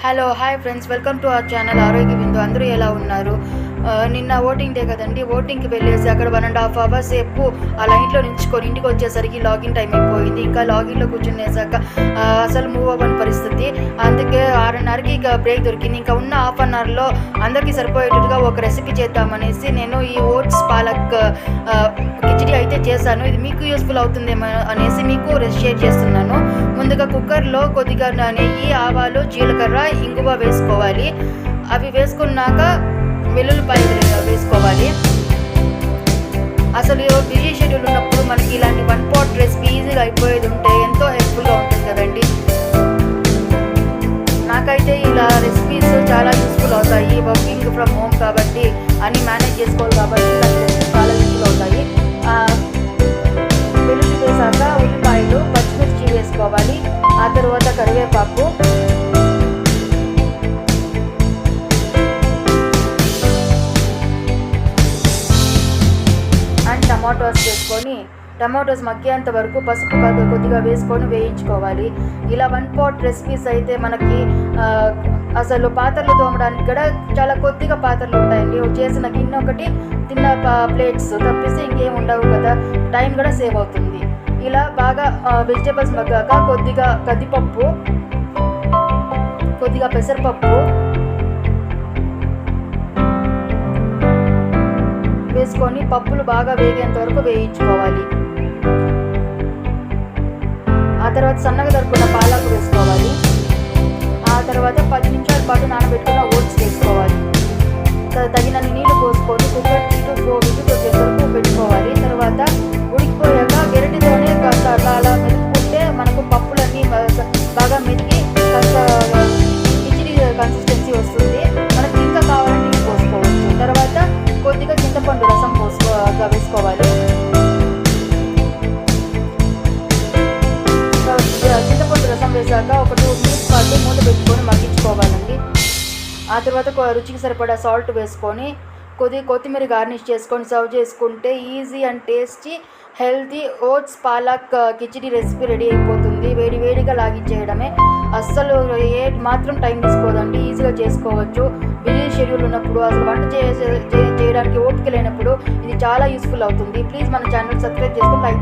Hello hi friends welcome to our channel Arogya Bindu అందరూ ఎలా ఉన్నారు నిన్న ఓటింగ్ డే కదండి ఓటింగ్కి వెళ్ళేసి అక్కడ వన్ అండ్ హాఫ్ అవర్స్ సేపు ఆ లైన్లో నించుకొని ఇంటికి వచ్చేసరికి లాగిన్ టైం అయిపోయింది. ఇంకా లాగిన్లో కూర్చునేసాక అసలు మూవ్ అవ్వని పరిస్థితి. అందుకే ఆరున్నరకి ఇక బ్రేక్ దొరికింది. ఇంకా ఉన్న హాఫ్ అన్ అవర్లో అందరికీ సరిపోయేటట్టుగా ఒక రెసిపీ చేద్దామనేసి నేను ఈ ఓట్స్ పాలక్ కిచిడి అయితే చేశాను. ఇది మీకు యూస్ఫుల్ అవుతుందేమో అనేసి మీకు షేర్ చేస్తున్నాను. ముందుగా కుక్కర్లో కొద్దిగా నెయ్యి ఆవాలు జీలకర్ర ఇంగువ వేసుకోవాలి. అవి వేసుకున్నాక వెల్లుల్లిపాయలు వేసుకోవాలి. అసలు బిజీ షెడ్యూల్ ఉన్నప్పుడు మనకి ఇలాంటి వన్ పాట్ రెసిపీ ఈజీగా అయిపోయేది ఉంటే ఎంతో హెల్ప్ఫుల్గా ఉంటుంది కదండి. నాకైతే ఇలా రెసిపీస్ చాలా యూస్ఫుల్ అవుతాయి. వర్కింగ్ ఫ్రమ్ హోమ్ కాబట్టి అన్ని మేనేజ్ చేసుకోవాలి కాబట్టి చాలా యూస్ఫుల్ అవుతాయి. వెల్లుల్లి వేసాక ఉల్లిపాయలు పచ్చిమిర్చి వేసుకోవాలి. ఆ తర్వాత కరివేపాకు టమాటోస్ వేసుకొని టమాటోస్ మగ్గేంత వరకు పసుపు కొద్దిగా వేసుకొని వేయించుకోవాలి. ఇలా వన్ పాట్ రెసిపీస్ అయితే మనకి అసలు పాత్రలు తోమడానికి కూడా చాలా కొద్దిగా పాత్రలు ఉంటాయండి. చేసిన గిన్నె ఒకటి తిన్న ప్లేట్స్ తప్పిస్తే ఇంకేం ఉండవు కదా. టైం కూడా సేవ్ అవుతుంది. ఇలా బాగా వెజిటేబుల్స్ మగ్గాక కొద్దిగా కందిపప్పు కొద్దిగా పెసరపప్పు వేసుకొని పప్పులు బాగా వేగేంత వరకు వేయించుకోవాలి. ఆ తర్వాత సన్నగా దొరుకున్న పాలకు వేసుకోవాలి. ఆ తర్వాత పది నిమిషాల పాటు నానబెట్టుకున్న ఓట్స్ వేసుకోవాలి. త- తగినన్ని నీళ్ళు పోసుకొని రసం ఒక టూ మినిట్స్ పాటు మూత పెట్టుకొని మగ్గించుకోవాలండి. ఆ తర్వాత రుచికి సరిపడా సాల్ట్ వేసుకొని కొద్దిగా కొత్తిమీర గార్నిష్ చేసుకొని సర్వ్ చేసుకుంటే easy and tasty healthy oats palak uh, khichdi recipe ready అయిపోతుంది. వేడి వేడిగా లాగించేయడమే. అస్సలు ఏ మాత్రం టైం తీసుకోదండి. ఈజీగా చేసుకోవచ్చు. బిజీ షెడ్యూల్ ఉన్నప్పుడు అసలు వంట చేసే చేయడానికి ఓపిక లేనప్పుడు ఇది చాలా యూస్ఫుల్ అవుతుంది. ప్లీజ్ మన ఛానల్ సబ్స్క్రైబ్ చేసుకుని లైక్